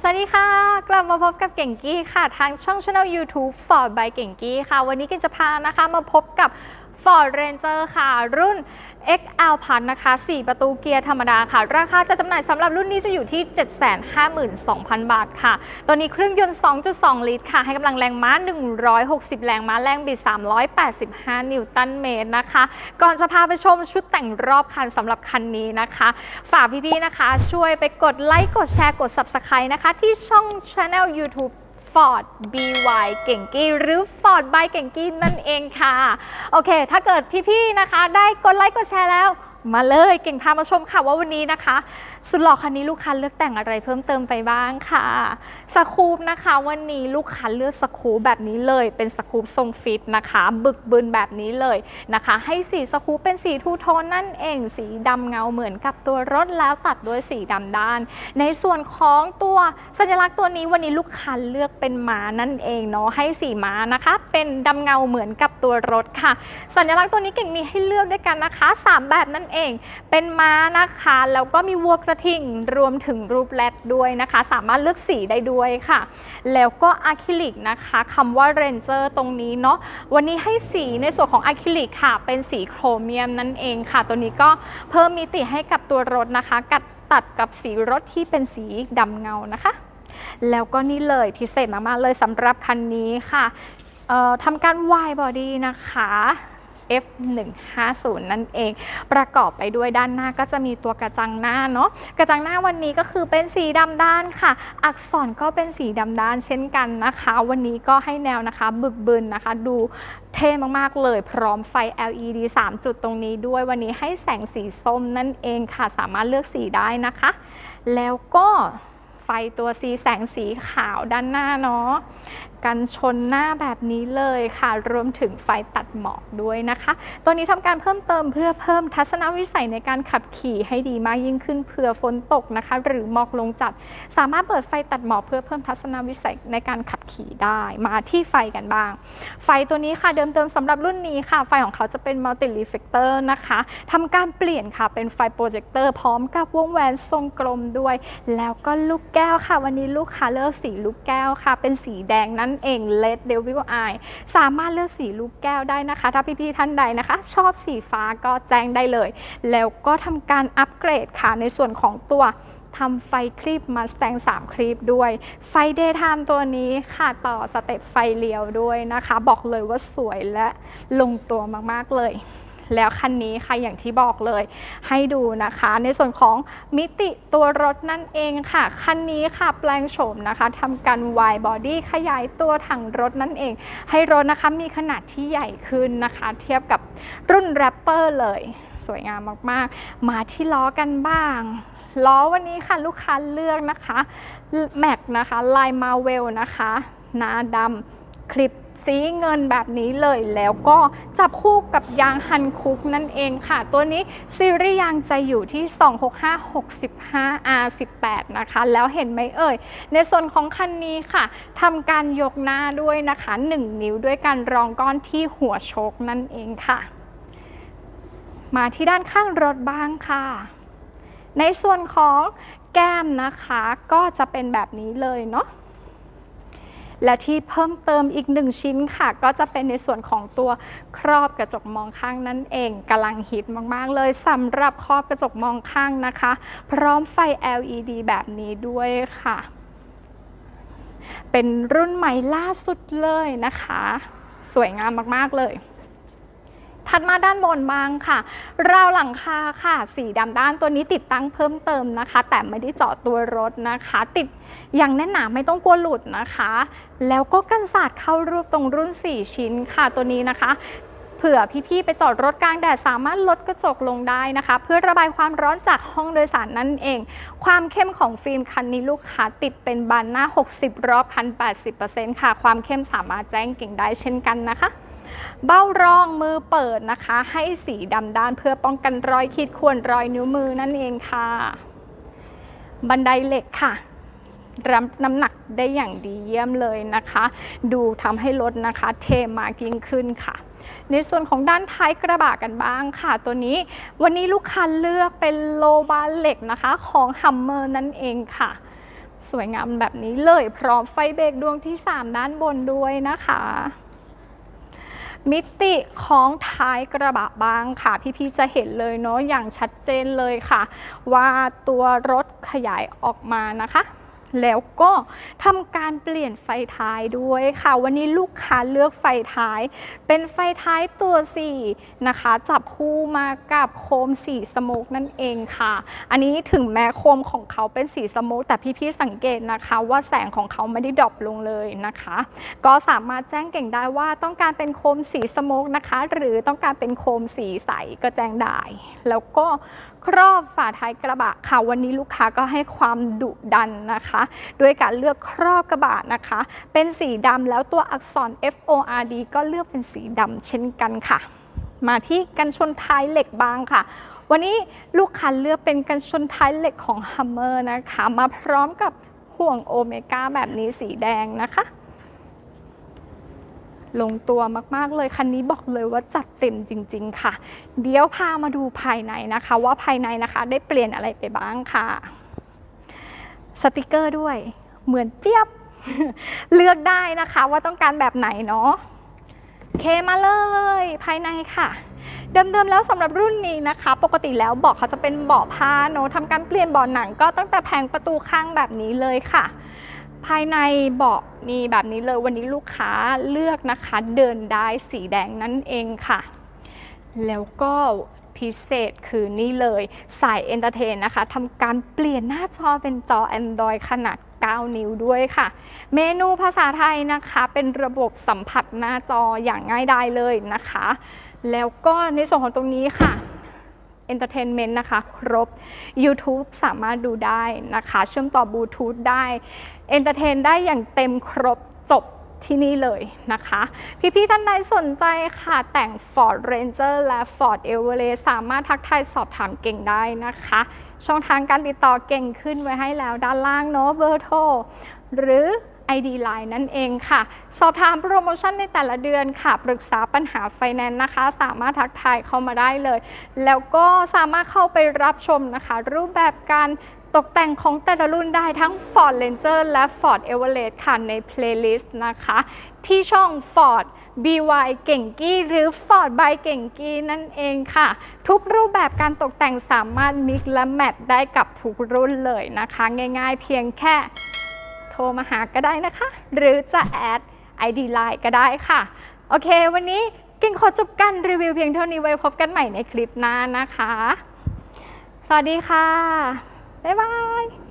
สวัสดีค่ะ กลับมาพบกับเก่งกี้ค่ะ ทางช่อง channel YouTube for by เก่งกี้ค่ะ วันนี้กินจะพานะคะมาพบกับ Ford Ranger ค่ะ รุ่น XL พันนะคะ 4 ประตูเกียร์ธรรมดาค่ะ ราคาจะจำหน่ายสำหรับรุ่นนี้จะอยู่ที่ 752,000 บาทค่ะ ตัวนี้เครื่องยนต์ 2.2 ลิตรค่ะ ให้กำลังแรงม้า 160 แรงม้า แรงบิด 385 นิวตันเมตรนะคะ ก่อนจะพาไปชมชุดแต่งรอบคันสำหรับคันนี้นะคะ ฝากพี่ๆนะคะ ช่วยไปกดไลค์ กดแชร์ กด Subscribe นะคะ ที่ช่อง Channel YouTube Ford BY เก่งกี้หรือ Ford by เก่งกี้นั่นเองค่ะ โอเค ถ้าเกิดพี่ๆนะคะ ได้กดไลค์กดแชร์แล้ว มาเลยเก่งพามาชมค่ะว่าวันนี้นะคะ สุดหล่อคันนี้ลูกค้าเลือกแต่งอะไรเพิ่มเติมไปบ้างค่ะสคูปนะคะ วันนี้ลูกค้าเลือกสคูปแบบนี้เลย เป็นสคูปทรงฟิตนะคะ บึกบึนแบบนี้เลยนะคะ ให้สีสคูปเป็นสีทูโทนนั่นเอง สีดำเงาเหมือนกับตัวรถแล้วตัดด้วยสีดำด้าน ในส่วนของตัวสัญลักษณ์ตัวนี้วันนี้ลูกค้าเลือกเป็นม้านั่นเองเนาะให้สีม้านะคะ เป็นดำเงาเหมือนกับตัวรถค่ะ สัญลักษณ์ตัวนี้เก่งมีให้เลือกด้วยกันนะคะสามแบบนั่นเองเป็นม้านะคะ แล้วก็มีวัวกระทิงรวมถึงรูปแรดด้วยนะคะ สามารถเลือกสีได้ด้วยค่ะ แล้วก็อะคริลิกนะคะคำว่าเรนเจอร์ตรงนี้เนาะวันนี้ให้สีในส่วนของอะคริลิกค่ะ เป็นสีโครเมียมนั่นเองค่ะ ตัวนี้ก็เพิ่มมิติให้กับตัวรถนะคะ กัดตัดกับสีรถที่เป็นสีดำเงานะคะ แล้วก็นี่เลยพิเศษมาก ๆ เลยสำหรับคันนี้ค่ะทำการวายบอดี้นะคะ F150 นั่นเอง ประกอบไปด้วยด้านหน้าก็จะมีตัวกระจังหน้าเนาะกระจังหน้าวันนี้ก็คือเป็นสีดำด้านค่ะ อักษรก็เป็นสีดำด้านเช่นกันนะคะ วันนี้ก็ให้แนวนะคะบึกบึนนะคะ ดูเท่มากๆเลย พร้อมไฟ LED 3 จุดตรงนี้ด้วยวันนี้ให้แสงสีส้มนั่นเองค่ะ สามารถเลือกสีได้นะคะ แล้วก็ไฟตัวสีแสงสีขาวด้านหน้าเนาะ กันชนหน้าแบบนี้เลยค่ะ รวมถึงไฟตัดหมอกด้วยนะคะ ตัวนี้ทำการเพิ่มเติมเพื่อเพิ่มทัศนวิสัยในการขับขี่ให้ดีมากยิ่งขึ้นเผื่อฝนตกนะคะ หรือหมอกลงจัด สามารถเปิดไฟตัดหมอกเพื่อเพิ่มทัศนวิสัยในการขับขี่ได้มาที่ไฟกันบ้าง ไฟตัวนี้ค่ะเดิมเติมสำหรับรุ่นนี้ค่ะ ไฟของเขาจะเป็นมัลติรีเฟกเตอร์นะคะทำการเปลี่ยนค่ะเป็นไฟโปรเจคเตอร์พร้อมกับวงแหวนทรงกลมด้วย แล้วก็ลูกแก้วค่ะ วันนี้ลูกค้าเลือกสีลูกแก้วค่ะ เป็นสีแดงนั่นเอง Red Devil Eye สามารถเลือกสีลูกแก้วได้นะคะ ถ้าพี่ๆท่านใดนะคะ ชอบสีฟ้าก็แจ้งได้เลย แล้วก็ทำการอัปเกรดค่ะในส่วนของตัวทำไฟคลิปมาสแตง3 คลิปด้วย ไฟเดย์ไทม์ตัวนี้ค่ะต่อสเต็ปไฟเลี้ยวด้วยนะคะ บอกเลยว่าสวยและลงตัวมากๆเลย แล้วคันนี้ค่ะอย่างที่บอกเลย ให้ดูนะคะ ในส่วนของมิติตัวรถนั่นเองค่ะ คันนี้ค่ะแปลงโฉมนะคะทำการวายบอดี้ขยายตัวถังรถนั่นเอง ให้รถนะคะมีขนาดที่ใหญ่ขึ้นนะคะ เทียบกับรุ่นแรปเปอร์เลย สวยงามมากๆ มาที่ล้อกันบ้างล้อวันนี้ค่ะลูกค้าเลือกนะคะแม็กนะคะลายมาเวลนะคะหน้าดำคลิป สีเงินแบบนี้เลยแล้วก็จับคู่กับยางฮันคุกนั่นเองค่ะ ตัวนี้ซีรีส์ยางจะอยู่ที่ 265 65 R18 นะคะ แล้วเห็นไหมเอ่ย ในส่วนของคันนี้ค่ะทำการยกหน้าด้วยนะคะ 1 นิ้วด้วยการรองก้อนที่หัวโชคนั่นเองค่ะ มาที่ด้านข้างรถบ้างค่ะ ในส่วนของแก้มนะคะก็จะเป็นแบบนี้เลยเนาะ และที่เพิ่มเติมอีกหนึ่งชิ้นค่ะ ก็จะเป็นในส่วนของตัวครอบกระจกมองข้างนั่นเองกำลังฮิตมากๆ เลยสำหรับครอบกระจกมองข้างนะคะ พร้อมไฟ LED แบบนี้ด้วยค่ะ เป็นรุ่นใหม่ล่าสุดเลยนะคะ สวยงามมากๆเลย ถัดมาด้านบนบ้างค่ะ ราวหลังคาค่ะ สีดำด้านตัวนี้ติดตั้งเพิ่มเติมนะคะ แต่ไม่ได้เจาะตัวรถนะคะ ติดอย่างแน่นหนาไม่ต้องกลัวหลุดนะคะ แล้วก็กันศาสตร์เข้ารูปตรงรุ่น 4 ชิ้นค่ะตัวนี้นะคะเผื่อพี่ๆไปจอดรถกลางแดดสามารถลดกระจกลงได้นะคะ เพื่อระบายความร้อนจากห้องโดยสารนั่นเอง ความเข้มของฟิล์มคันนี้ลูกค้าติดเป็นบานหน้า 60 รอบคัน80%ค่ะ ความเข้มสามารถแจ้งเก่งได้เช่นกันนะคะ เบ้ารองมือเปิดนะคะ ให้สีดำด้านเพื่อป้องกันรอยขีดข่วนรอยนิ้วมือนั่นเองค่ะ บันไดเหล็กค่ะรับน้ำหนักได้อย่างดีเยี่ยมเลยนะคะ ดูทำให้รถนะคะเทมากยิ่งขึ้นค่ะ ในส่วนของด้านท้ายกระบะกันบ้างค่ะ ตัวนี้วันนี้ลูกค้าเลือกเป็นโลบาเหล็กนะคะ ของฮัมเมอร์นั่นเองค่ะ สวยงามแบบนี้เลยพร้อมไฟเบรกดวงที่ 3 ด้านบนด้วยนะคะ มิติของท้ายกระบะบ้างค่ะ พี่ๆจะเห็นเลยเนาะอย่างชัดเจนเลยค่ะ ว่าตัวรถขยายออกมานะคะ แล้วก็ทำการเปลี่ยนไฟท้ายด้วยค่ะ วันนี้ลูกค้าเลือกไฟท้าย เป็นไฟท้ายตัว 4 นะคะ จับคู่มากับโคมสีสโมกนั่นเองค่ะ อันนี้ถึงแม้โคมของเขาเป็นสีสโมกแต่พี่ๆสังเกตนะคะว่าแสงของเขาไม่ได้ดรอปลงเลยนะคะ ก็สามารถแจ้งเก่งได้ว่าต้องการเป็นโคมสีสโมกนะคะ หรือต้องการเป็นโคมสีใสก็แจ้งได้ แล้วก็ครอบฝาท้ายกระบะค่ะวันนี้ลูกค้าก็ให้ความดุดันนะคะด้วยการเลือกครอบกระบะนะคะ เป็นสีดำแล้วตัวอักษร F O R D ก็เลือกเป็นสีดำเช่นกันค่ะ มาที่กันชนท้ายเหล็กบางค่ะวันนี้ลูกค้าเลือกเป็นกันชนท้ายเหล็กของ Hummer นะคะ มาพร้อมกับห่วงโอเมก้าแบบนี้สีแดงนะคะ ลงตัวมากๆเลยคันนี้บอกเลยว่าจัดเต็มจริง ๆ ค่ะ เดี๋ยวพามาดูภายในนะคะ ว่าภายในนะคะได้เปลี่ยนอะไรไปบ้างค่ะ สติกเกอร์ด้วย เหมือนเจี๊ยบ เลือกได้นะคะว่าต้องการแบบไหนเนาะเคมาเลยภายในค่ะ เดิมๆแล้วสำหรับรุ่นนี้นะคะ ปกติแล้วเบาะเขาจะเป็นเบาะผ้าเนอะทำการเปลี่ยนเบาะหนังก็ตั้งแต่แผงประตูข้างแบบนี้เลยค่ะ ภายในเบาะนี่แบบนี้เลยวันนี้ลูกค้าเลือกนะคะ เดินได้สีแดงนั่นเองค่ะ แล้วก็ พิเศษคือนี่เลยสายเอนเตอร์เทนนะคะทำการเปลี่ยนหน้าจอเป็นจอ Android ขนาด 9 นิ้วด้วยค่ะ เมนูภาษาไทยนะคะเป็นระบบสัมผัสหน้าจออย่างง่ายดายเลยนะคะ แล้วก็ในส่วนของตรงนี้ค่ะ Entertainment นะคะ ครบ YouTube สามารถดูได้นะคะ เชื่อมต่อบลูทูธได้ Entertain ได้อย่างเต็มครบจบ ที่นี่เลยนะคะ พี่ ๆ ท่านใดสนใจค่ะแต่ง Ford Ranger และ Ford Everest สามารถทักทายสอบถามเก่งได้นะคะ ช่องทางการติดต่อเก่งขึ้นไว้ให้แล้วด้านล่างเนาะเบอร์โทรหรือ ID Line นั่นเองค่ะ สอบถามโปรโมชั่นในแต่ละเดือนค่ะ ปรึกษาปัญหาไฟแนนซ์นะคะ สามารถทักทายเข้ามาได้เลย แล้วก็สามารถเข้าไปรับชมนะคะ รูปแบบการ ตกแต่งของแต่ละรุ่นได้ทั้ง Ford Ranger และ Ford Everest ค่ะใน playlist นะคะ ที่ช่อง Ford BY เก่งกี้หรือ Ford by เก่งกี้นั่นเองค่ะ ทุกรูปแบบการตกแต่งสามารถมิกและแมทได้กับทุกรุ่นเลยนะคะ ง่ายๆเพียงแค่โทรมาหาก็ได้นะคะ หรือจะแอด ID Line ก็ได้ค่ะ โอเค วันนี้เก่งขอจบกันรีวิวเพียงเท่านี้ไว้พบกันใหม่ในคลิปหน้านะคะ สวัสดีค่ะ บ๊ายบาย